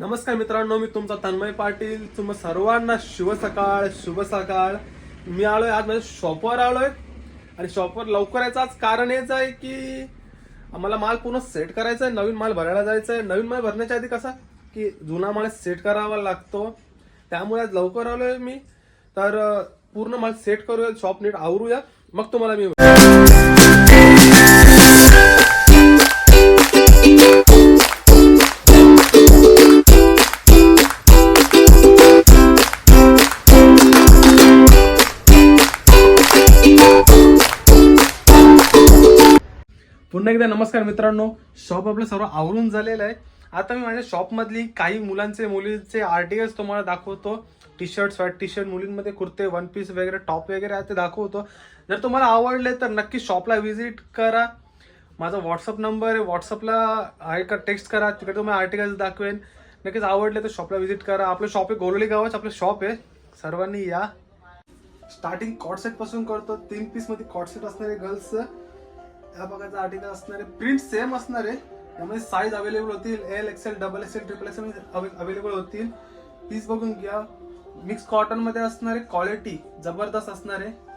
नमस्कार मित्रांनो मी तुमचा तन्मय पाटील. तुम्हा सर्वांना शुभ सकाळ शुभ सकाळ. मी आलोय आज माझ्या शॉपवर आलोय. आणि शॉपवर लवकर यायचं आज कारण हेच आहे की आम्हाला माल पूर्ण सेट करायचा आहे नवीन माल भरायला जायचा आहे. नवीन माल भरण्याच्या आधी कसा की जुना माल सेट करावा लागतो. त्यामुळे आज लवकर आलोय मी. तर पूर्ण माल सेट करूया शॉप नीट आवरूया. मग तुम्हाला मी पुन्हा एकदा नमस्कार मित्रांनो. शॉप आपलं सर्व आवरून झालेलं आहे. आता मी माझ्या शॉपमधली काही मुलांचे मुलींचे आर्टिकल्स तुम्हाला दाखवतो. T shirt sweat T shirt मुलींमध्ये कुर्ते वन पीस वगैरे टॉप वगैरे आहे ते दाखवतो. जर तुम्हाला आवडले तर नक्की शॉपला व्हिजिट करा. माझा व्हॉट्सअप नंबर आहे. व्हॉट्सअपला आहे का टेक्स्ट करा. तिकडे तुम्हाला आर्टिकल्स दाखवेन. नक्कीच आवडले तर शॉपला व्हिजिट करा. आपलं शॉप आहे गोरवली गावाचं. आपलं शॉप आहे. सर्वांनी या. स्टार्टिंग कॉटसेटपासून पासून करतो. तीन पीसमध्ये असणारे गर्ल्स या प्रकारचं आर्टिकल असणारे प्रिंट सेम असणार आहे त्यामध्ये साईज अवेलेबल होतील L XL double XL triple XL available होतील. पीस बघून घ्या. मिक्स कॉटनमध्ये असणारे क्वालिटी जबरदस्त असणार. आहे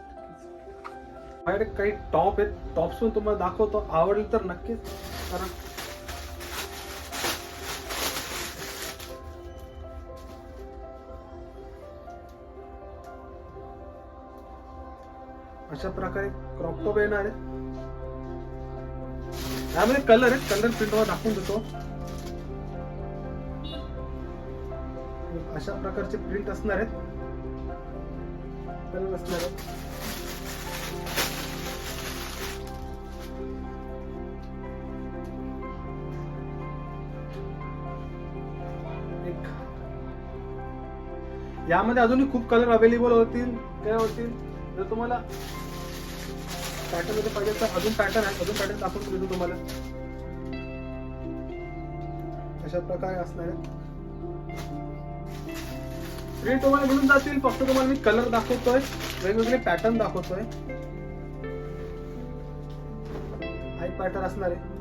माझ्याकडे काही टॉप आहेत. टॉप्स पण तुम्हाला दाखवतो. आवडले तर नक्कीच कारण अशा प्रकारे क्रॉप टॉप येणार आहे. यामध्ये कलर आहेत. कलर प्रिंट वर दाखवून देतो. अशा प्रकारचे प्रिंट असणार आहेत. कलर असणार आहेत. यामध्ये अजूनही खूप कलर अवेलेबल होतील. काय होतील? जर तुम्हाला पॅटर्नमध्ये पाहिजे तर अजून पॅटर्न आहे अजून पॅटर्न दाखवून देतो तुम्हाला. अशा प्रकारे असणार आहे. प्रिंट तुम्हाला मिळून जातील. फक्त तुम्हाला मी कलर दाखवतोय. वेगवेगळे पॅटर्न दाखवतोय. हा एक पॅटर्न असणार आहे.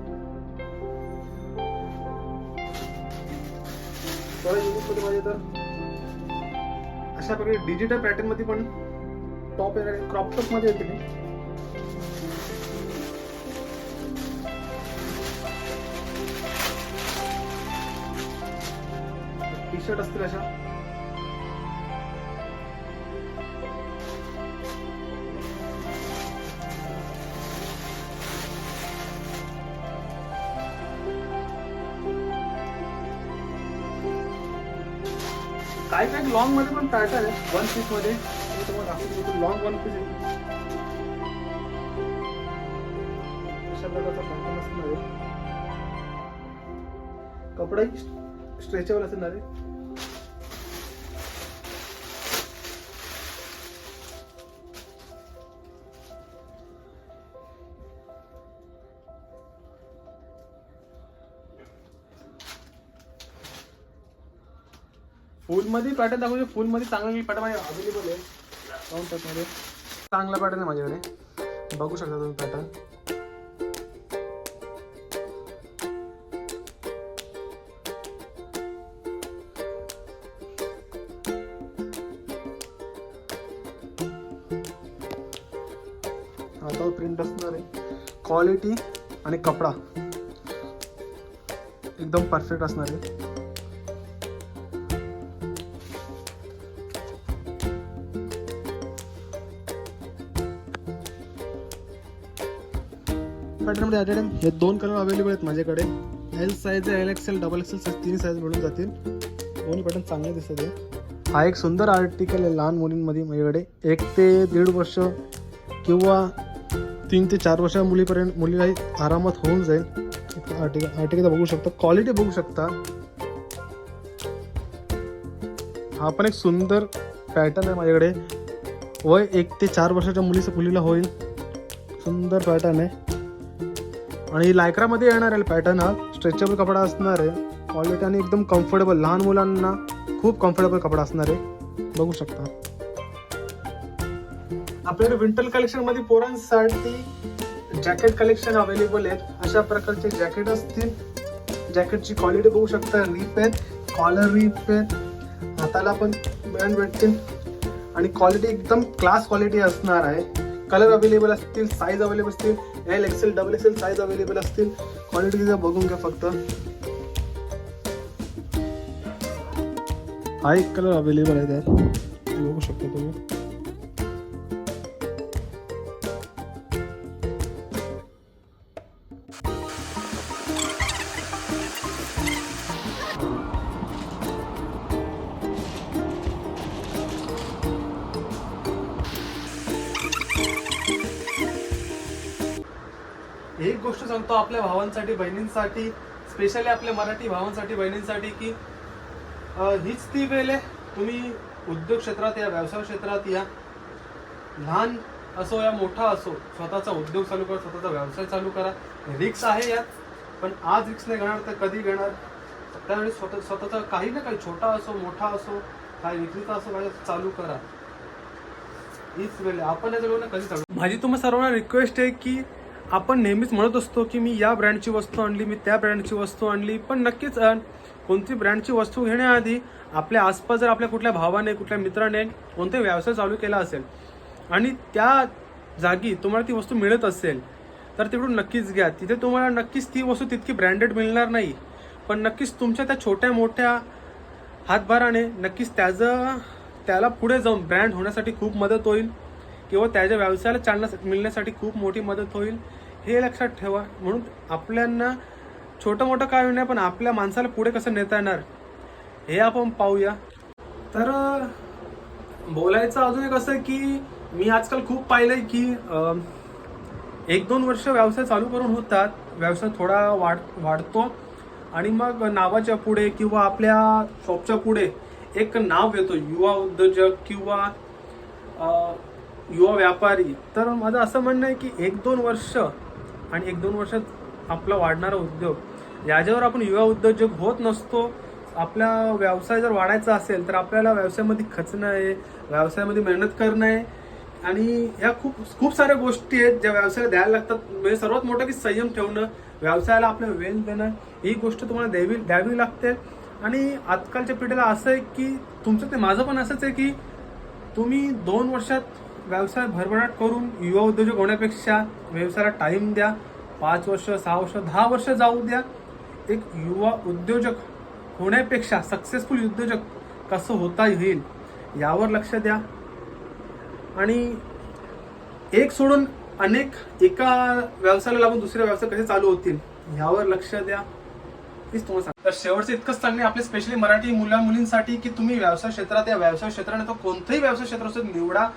तर अशा प्रकारे डिजिटल पॅटर्नमध्ये पण टॉप येणार आहे. क्रॉप टॉपमध्ये येते टी शर्ट असतील अशा? काय काय लॉंगमध्ये पण पॅटर्न आहे वन पीसमध्ये. मी तुम्हाला दाखवतो लॉंग वन पीस आहे. अशा प्रकारचा पॅटर्न असणार आहे. कपडाही स्ट्रेचेबल असणार आहे. फुलमध्ये पॅटर्न दाखवू फुलमध्ये चांगला पॅटर्न माझ्या अवेलेबल आहे. पाहून मध्ये चांगला पॅटर्न आहे माझ्याकडे. बघू शकता तुम्ही पॅटर्न. आता प्रिंट असणार आहे. क्वालिटी आणि कपडा. एकदम परफेक्ट असणार आहे. पॅटर्नमध्ये ॲट टाइम हे दोन कलर अवेलेबल आहेत माझ्याकडे. L size L XL double XL size तीन साईज मिळून जातील. दोन्ही पॅटर्न चांगले दिसत आहे हा एक सुंदर आर्टिकल आहे लहान मुलींमध्ये माझ्याकडे. एक ते दीड वर्ष किंवा तीन ते चार वर्षा मुलीपर्यंत मुलीलाही आरामात होऊन जाईल. आर्टिकल आर्टिकल बघू शकता. क्वालिटी बघू शकता. हा पण एक सुंदर पॅटर्न आहे माझ्याकडे. वय एक ते चार वर्षाच्या मुलीचं मुलीला होईल. सुंदर पॅटर्न आहे. आणि लायक्रामध्ये येणार आहे पॅटर्न हा. स्ट्रेचेबल कपडा असणार आहे. क्वालिटी आणि एकदम कम्फर्टेबल लहान मुलांना खूप कम्फर्टेबल कपडा असणार आहे. बघू शकता. आपल्याकडे विंटर कलेक्शनमध्ये पोरांसाठी जॅकेट कलेक्शन अवेलेबल आहेत. अशा प्रकारचे जॅकेट असतील. जॅकेटची क्वालिटी बघू शकता. रिप आहेत कॉलर रिप आहेत हाताला पण मिळून भेटतील. आणि क्वालिटी एकदम क्लास क्वालिटी असणार आहे. कलर अवेलेबल असतील साईज अवेलेबल असतील L XL double XL size available असतील क्वालिटी बघून घ्या फक्त. हा एक कलर अवेलेबल आहे त्यात. बघू शकता तुम्ही. एक गोष्ट सांगतो आपल्या भावांसाठी बहिणींसाठी स्पेशली आपल्या मराठी भावांसाठी बहिणींसाठी की हीच ती वेळ आहे. तुम्ही उद्योग क्षेत्रात या व्यवसाय क्षेत्रात या. लहान असो या मोठा असो स्वतःचा उद्योग चालू करा स्वतःचा व्यवसाय चालू करा. रिक्स आहे यात पण आज रिक्स नाही घेणार तर कधी घेणार? त्यावेळी स्वतः स्वतःचा काही ना काही छोटा असो मोठा असो काही विक्रीचा असो काय चालू करा. हीच वेळ आहे. आपण याच्या कधी चालू माझी तुम्हाला सर्वांना रिक्वेस्ट आहे की आपण नेहमीच म्हणत असतो की मी या ब्रँडची वस्तू आणली मी त्या ब्रँडची वस्तू आणली पण नक्कीच कोणती ब्रँडची वस्तू घेण्याआधी आपल्या आसपास जर आपल्या कुठल्या भावाने कुठल्या मित्राने कोणताही व्यवसाय चालू केला असेल आणि त्या जागी तुम्हाला ती वस्तू मिळत असेल तर तिकडून नक्कीच घ्या. तिथे तुम्हाला नक्कीच ती वस्तू तितकी ब्रँडेड मिळणार नाही पण नक्कीच तुमच्या त्या छोट्या मोठ्या हातभाराने नक्कीच त्याचं त्याला पुढे जाऊन ब्रँड होण्यासाठी खूप मदत होईल किंवा त्याच्या व्यवसायाला चालना मिळण्यासाठी खूप मोठी मदत होईल. हे लक्षात ठेवा. म्हणून आपल्यांना छोटं मोठं काय नाही पण आपल्या माणसाला पुढे कसं नेता येणार हे आपण पाहूया. तर बोलायचं अजून एक असं की मी आजकाल खूप पाहिलंय की एक दोन वर्ष व्यवसाय चालू करून होतात व्यवसाय थोडा वाढ वाढतो. आणि मग नावाच्या पुढे किंवा आपल्या शॉपच्या पुढे एक नाव येतो युवा उद्योजक किंवा युवा व्यापारी. तर माझं असं म्हणणं आहे की एक दोन वर्ष आणि एक दोन वर्षात आपला वाढणारा उद्योग. याच्यावर आपण युवा उद्योजक होत नसतो. आपला व्यवसाय जर वाढायचा असेल तर आपल्याला व्यवसायामध्ये खचणं आहे व्यवसायामध्ये मेहनत करणं आहे. आणि ह्या खूप खूप साऱ्या गोष्टी आहेत ज्या व्यवसायाला द्यायला लागतात. म्हणजे सर्वात मोठं की संयम ठेवणं व्यवसायाला आपल्या वेळ देणं ही गोष्ट तुम्हाला द्यावी द्यावी लागते. आणि आजकालच्या पिढीला असं आहे की तुमचं ते माझं पण असंच आहे की तुम्ही दोन वर्षात व्यवसाय भरभराट करून युवा उद्योजक होण्यापेक्षा व्यवसायाला टाइम द्या पाच वर्ष सहा वर्ष दहा वर्ष जाऊ द्या. एक युवा उद्योजक होण्यापेक्षा सक्सेसफुल उद्योजक कसं होता येईल यावर लक्ष द्या. आणि एक सोडून अनेक एका व्यवसायाला लागून दुसरे व्यवसाय कसे चालू होतील यावर लक्ष द्या. हेच तुम्हाला सांग तर शेवटचं इतकंच सांगणे आपले स्पेशली मराठी मुला मुलींसाठी की तुम्ही व्यवसाय क्षेत्रात या व्यवसाय क्षेत्राने तो कोणतंही व्यवसाय क्षेत्र असो निवडा.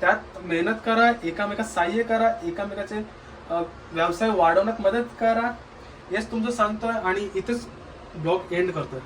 त्यात मेहनत करा एकामेकात सहाय्य करा एकामेकाचे व्यवसाय वाढवण्यात मदत करा. हेच तुमचं सांगतोय आणि इथेच ब्लॉग एंड करतोय.